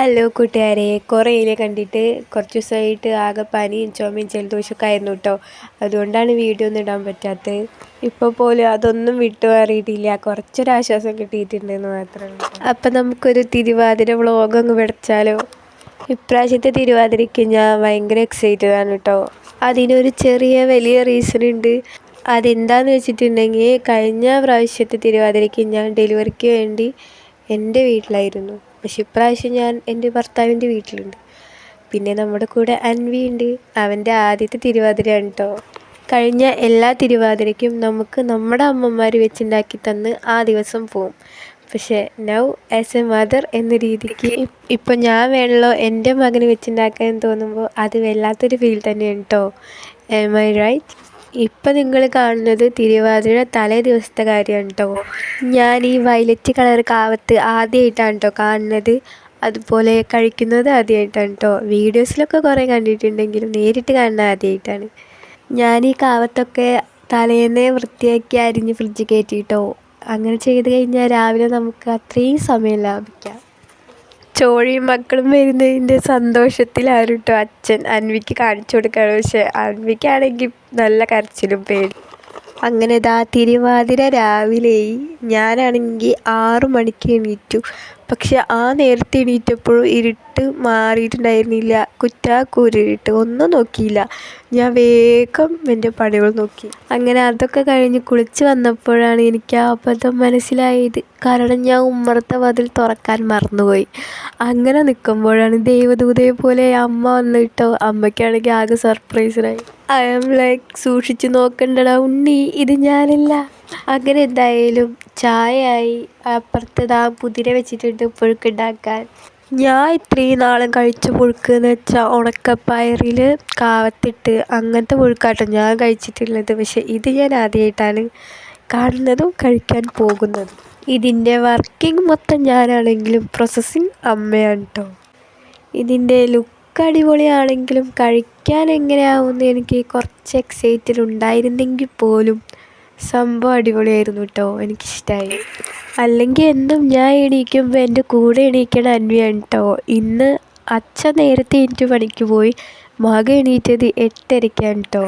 Hello കൂട്ടുകാരെ. കുറേ ഇല്ലേ കണ്ടിട്ട് കുറച്ച് ദിവസമായിട്ട് ആകെ പനിയും ചുമയും ജലദോഷമൊക്കെ ആയിരുന്നു കേട്ടോ അതുകൊണ്ടാണ് വീഡിയോ ഒന്നും ഇടാൻ പറ്റാത്തത്. ഇപ്പോൾ പോലും അതൊന്നും വിട്ടു മാറിയിട്ടില്ല. കുറച്ചൊരാശ്വാസം കിട്ടിയിട്ടുണ്ടെന്ന് മാത്രമേ അപ്പം നമുക്കൊരു തിരുവാതിര വ്ളോഗ് അങ്ങ് പഠിച്ചാലോ ഇപ്രാവശ്യത്തെ തിരുവാതിരയ്ക്ക് ഞാൻ ഭയങ്കര എക്സൈറ്റഡ് ആണ് കേട്ടോ അതിനൊരു ചെറിയ വലിയ റീസൺ ഉണ്ട്. അതെന്താണെന്ന് വെച്ചിട്ടുണ്ടെങ്കിൽ കഴിഞ്ഞ പ്രാവശ്യത്തെ തിരുവാതിരയ്ക്ക് ഞാൻ ഡെലിവറിക്ക് വേണ്ടി എന്റെ വീട്ടിലായിരുന്നു. പക്ഷെ ഇപ്രാവശ്യം ഞാൻ എന്റെ ഭർത്താവിന്റെ വീട്ടിലുണ്ട്. പിന്നെ നമ്മുടെ കൂടെ അൻവി ഉണ്ട് അവന്റെ ആദ്യത്തെ തിരുവാതിരയാണ് കേട്ടോ കഴിഞ്ഞ എല്ലാ തിരുവാതിരയ്ക്കും നമുക്ക് നമ്മുടെ അമ്മമാർ വെച്ചുണ്ടാക്കി തന്ന് ആ ദിവസം പോവും. പക്ഷേ നൗ ആസ് എ മദർ എന്ന രീതിക്ക് ഇപ്പം ഞാൻ വേണല്ലോ എന്റെ മകന് വെച്ചുണ്ടാക്കാൻ തോന്നുമ്പോൾ അത് വല്ലാത്തൊരു ഫീൽ തന്നെയാണ് കേട്ടോ എം ഐ റൈറ്റ് ഇപ്പം നിങ്ങൾ കാണുന്നത് തിരുവാതിര തലേ ദിവസത്തെ കാര്യമാണ് കേട്ടോ ഞാൻ ഈ വയലറ്റ് കളർ കാവത്ത് ആദ്യമായിട്ടാണ് കേട്ടോ കാണുന്നത്. അതുപോലെ കഴിക്കുന്നത് ആദ്യമായിട്ടാണ് കേട്ടോ വീഡിയോസിലൊക്കെ കുറേ കണ്ടിട്ടുണ്ടെങ്കിലും നേരിട്ട് കാണുന്നത് ആദ്യമായിട്ടാണ് ഞാൻ ഈ കാവത്തൊക്കെ തലേന്നേ വൃത്തിയാക്കി അരിഞ്ഞ് ഫ്രിഡ്ജിൽ കയറ്റിയിട്ടോ അങ്ങനെ ചെയ്ത് കഴിഞ്ഞാൽ രാവിലെ നമുക്ക് അത്രയും സമയം ലാഭിക്കാം. ചോഴിയും മക്കളും വരുന്നതിന്റെ സന്തോഷത്തിലാണ് കേട്ടോ അച്ഛൻ അൻവിക്ക് കാണിച്ചു കൊടുക്കുകയാണ്. പക്ഷേ അൻവിക്കാണെങ്കിൽ നല്ല കരച്ചിലും പേടി. അങ്ങനെ ദാ തിരുവാതിര രാവിലെ ഞാനാണെങ്കിൽ ആറു മണിക്ക് എണീറ്റു. പക്ഷെ ആ നേരത്തെ എണീറ്റപ്പോഴും ഇരുട്ട് മാറിയിട്ടുണ്ടായിരുന്നില്ല. കുറ്റാക്കൂരിട്ട്. ഒന്നും നോക്കിയില്ല. ഞാൻ വേഗം എന്റെ പണികൾ നോക്കി. അങ്ങനെ അതൊക്കെ കഴിഞ്ഞ് കുളിച്ച് വന്നപ്പോഴാണ് എനിക്ക് ആ അബദ്ധം മനസ്സിലായത്. കാരണം ഞാൻ ഉമ്മറത്തെ വാതിൽ തുറക്കാൻ മറന്നുപോയി. അങ്ങനെ നിൽക്കുമ്പോഴാണ് ദൈവദൂതയെ പോലെ അമ്മ വന്നിട്ടോ? അമ്മയ്ക്കാണെങ്കിൽ ആകെ സർപ്രൈസിലായി ഐ ആം ലൈക്ക് സൂക്ഷിച്ച് നോക്കണ്ടടാ ഉണ്ണി. ഇത് ഞാനല്ല. അങ്ങനെ എന്തായാലും ചായയായി അപ്പുറത്ത് ദാ കുതിര വെച്ചിട്ടുണ്ട് പുഴുക്കുണ്ടാക്കാൻ. ഞാൻ ഇത്രയും നാളും കഴിച്ച പുഴുക്ക് എന്ന് വെച്ചാൽ ഉണക്കപ്പയറിൽ കാവത്തിട്ട് അങ്ങനത്തെ പുഴുക്കാട്ടോ ഞാൻ കഴിച്ചിട്ടുള്ളത്. പക്ഷേ ഇത് ഞാൻ ആദ്യമായിട്ടാണ് കാണുന്നതും കഴിക്കാൻ പോകുന്നതും. ഇതിന്റെ വർക്കിംഗ് മൊത്തം ഞാനാണെങ്കിലും പ്രോസസ്സിങ് അമ്മയാണ് കേട്ടോ ഇതിന്റെ ലുക്ക് അടിപൊളിയാണെങ്കിലും കഴിക്കാൻ എങ്ങനെയാവുമെന്ന് എനിക്ക് കുറച്ച് എക്സൈറ്റഡ് ഉണ്ടായിരുന്നെങ്കിൽ പോലും സംഭവം അടിപൊളിയായിരുന്നു കേട്ടോ എനിക്കിഷ്ടമായി അല്ലെങ്കിൽ എന്തും ഞാൻ എണീക്കുമ്പോൾ എന്റെ കൂടെ എണീക്കണ അന്വിയാണ് കേട്ടോ ഇന്ന് അച്ഛൻ നേരത്തെ എണീറ്റ് പണിക്ക് പോയി. മകൻ എണീറ്റത് എട്ടരയ്ക്കാണ് കേട്ടോ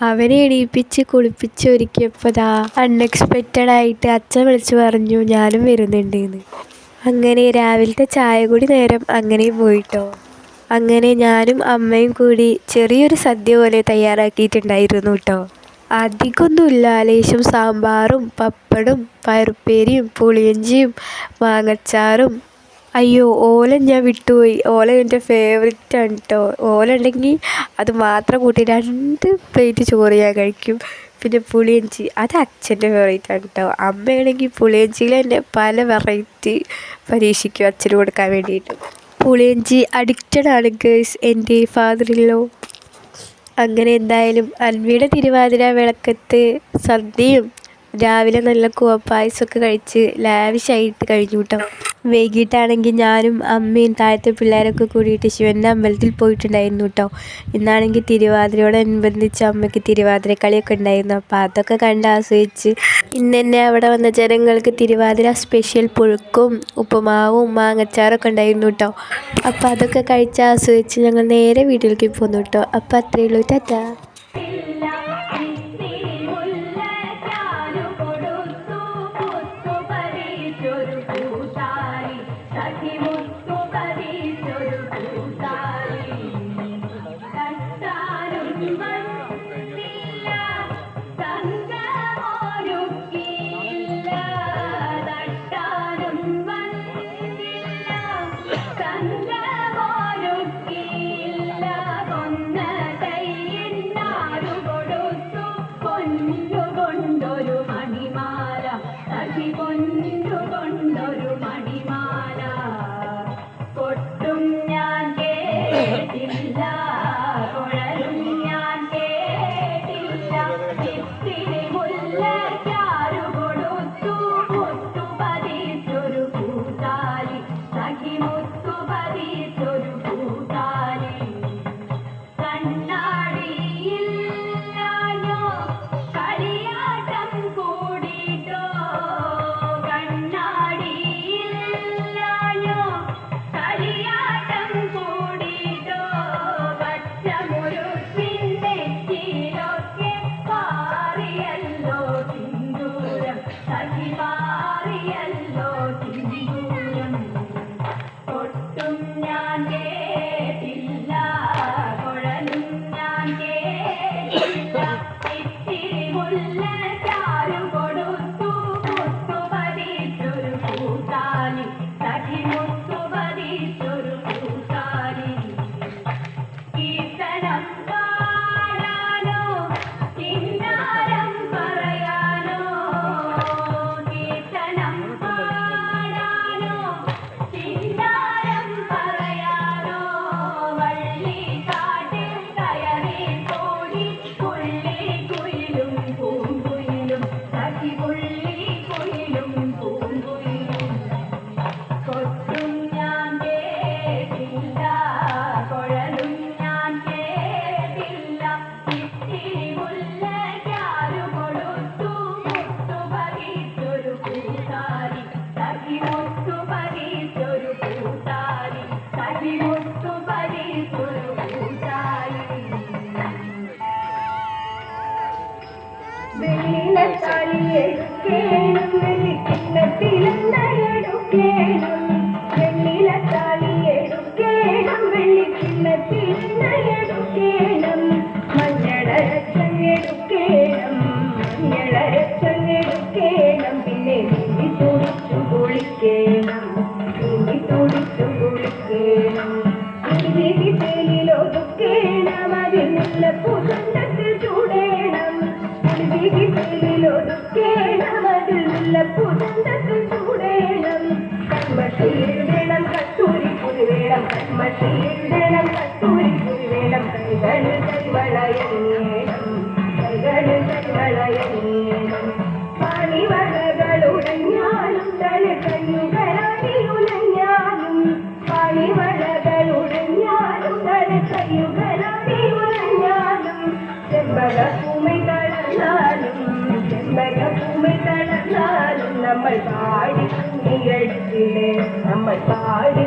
അവനെ എണീപ്പിച്ച് കുളിപ്പിച്ച് ഒരുക്കിയപ്പോൾ ദാ അൺഎക്സ്പെക്റ്റഡ് ആയിട്ട് അച്ഛൻ വിളിച്ച് പറഞ്ഞു ഞാനും വരുന്നുണ്ട് എന്ന് അങ്ങനെ രാവിലത്തെ ചായ കൂടി നേരം അങ്ങനെ പോയിട്ടോ അങ്ങനെ ഞാനും അമ്മയും കൂടി ചെറിയൊരു സദ്യ പോലെ തയ്യാറാക്കിയിട്ടുണ്ടായിരുന്നു കേട്ടോ അധികമൊന്നുമില്ല ലേശം സാമ്പാറും പപ്പടും പയറുപ്പേരിയും പുളിയഞ്ചിയും മാങ്ങച്ചാറും. അയ്യോ ഓല ഞാൻ വിട്ടുപോയി. ഓല എന്റെ ഫേവററ്റ് ആണ് കേട്ടോ ഓല ഉണ്ടെങ്കിൽ അത് മാത്രം കൂട്ടി രണ്ട് പ്ലേറ്റ് ചോറ് ഞാൻ കഴിക്കും. പിന്നെ പുളിയഞ്ചി അത് അച്ഛന്റെ ഫേവറേറ്റ് ആണ് കേട്ടോ അമ്മയാണെങ്കിൽ പുളിയഞ്ചിയിൽ തന്നെ പല വെറൈറ്റി പരീക്ഷിക്കും അച്ഛന് കൊടുക്കാൻ വേണ്ടിയിട്ട്. പുളിയഞ്ചി അഡിക്റ്റഡ് ആണ് ഗേഴ്സ് എന്റെ ഫാദറിലോ അങ്ങനെ എന്തായാലും അൻവിയുടെ തിരുവാതിര വിളക്കത്ത് സദ്യയും രാവിലെ നല്ല കൂവപ്പായസമൊക്കെ കഴിച്ച് ലാവിഷായിട്ട് കഴിഞ്ഞു കേട്ടോ വൈകിട്ടാണെങ്കിൽ ഞാനും അമ്മയും താഴത്തെ പിള്ളേരൊക്കെ കൂടിയിട്ട് ശിവന്റെ അമ്പലത്തിൽ പോയിട്ടുണ്ടായിരുന്നു കേട്ടോ ഇന്നാണെങ്കിൽ തിരുവാതിരയോടനുബന്ധിച്ച് അമ്മയ്ക്ക് തിരുവാതിര കളിയൊക്കെ ഉണ്ടായിരുന്നു. അപ്പോൾ അതൊക്കെ കണ്ട് ആസ്വദിച്ച് ഇന്ന് തന്നെ അവിടെ വന്ന ജനങ്ങൾക്ക് തിരുവാതിര സ്പെഷ്യൽ പുഴുക്കും ഉപ്പുമാവും മാങ്ങച്ചാറൊക്കെ ഉണ്ടായിരുന്നു കേട്ടോ അപ്പോൾ അതൊക്കെ കഴിച്ച് ആസ്വദിച്ച് ഞങ്ങൾ നേരെ വീട്ടിലേക്ക് പോന്നു കേട്ടോ അപ്പോൾ അത്രയേ ഉള്ളൂ. ടാറ്റാ. കുഴലും ഞാൻ കേട്ടില്ല. ഇത്തിരി മുല്ലയ്ക്കാരു കൊടുത്തു മുത്തു പറിച്ചൊരു പൂത്താരി സഖി മുത്തു പറിച്ചൊരു പൂത്താരി സഖി മുത്തു പറിച്ചൊരു പൂത്താരി വെള്ളിലത്താളി എടുക്കേണം. വെള്ളിക്കിണ്ണത്തിലെണ്ണയെടുക്കേണം വെള്ളിലത്താളി വെള്ളിക്കിണ്ണത്തിലെണ്ണയെടുക്കേണം മഞ്ഞളരച്ചെടുക്കേണം മഞ്ഞളരച്ചെടുക്കേണം പിന്നെ നീ തുടിച്ചു കുളിക്കേണം. നീ തുടിച്ചു കുളിക്കേണം. ഒതുക്കേണം അതിനുള്ള കത്തൂരി പുരി വേണം കൺമഷിയിടണം കത്തൂരി പുരി വേണം കൈകള് കൈവളയണം കൈകള് കൈവളയണം പാണിവളകളുടഞ്ഞാലും തളി കയ്യുകളാടിയുലഞ്ഞാലും പാണിവളകളുടഞ്ഞാലും തളി കയ്യുകളാടിയുലഞ്ഞാലും ചെമ്പക ഭൂമി തളർന്നാലും ചെമ്പക ഭൂമി തളർന്നാലും നമ്മൾ പാടി കുഞ്ഞിയെടുത്തില്ലേ നമ്മൾ പാടി കുഞ്ഞിയെടുത്തില്ലേ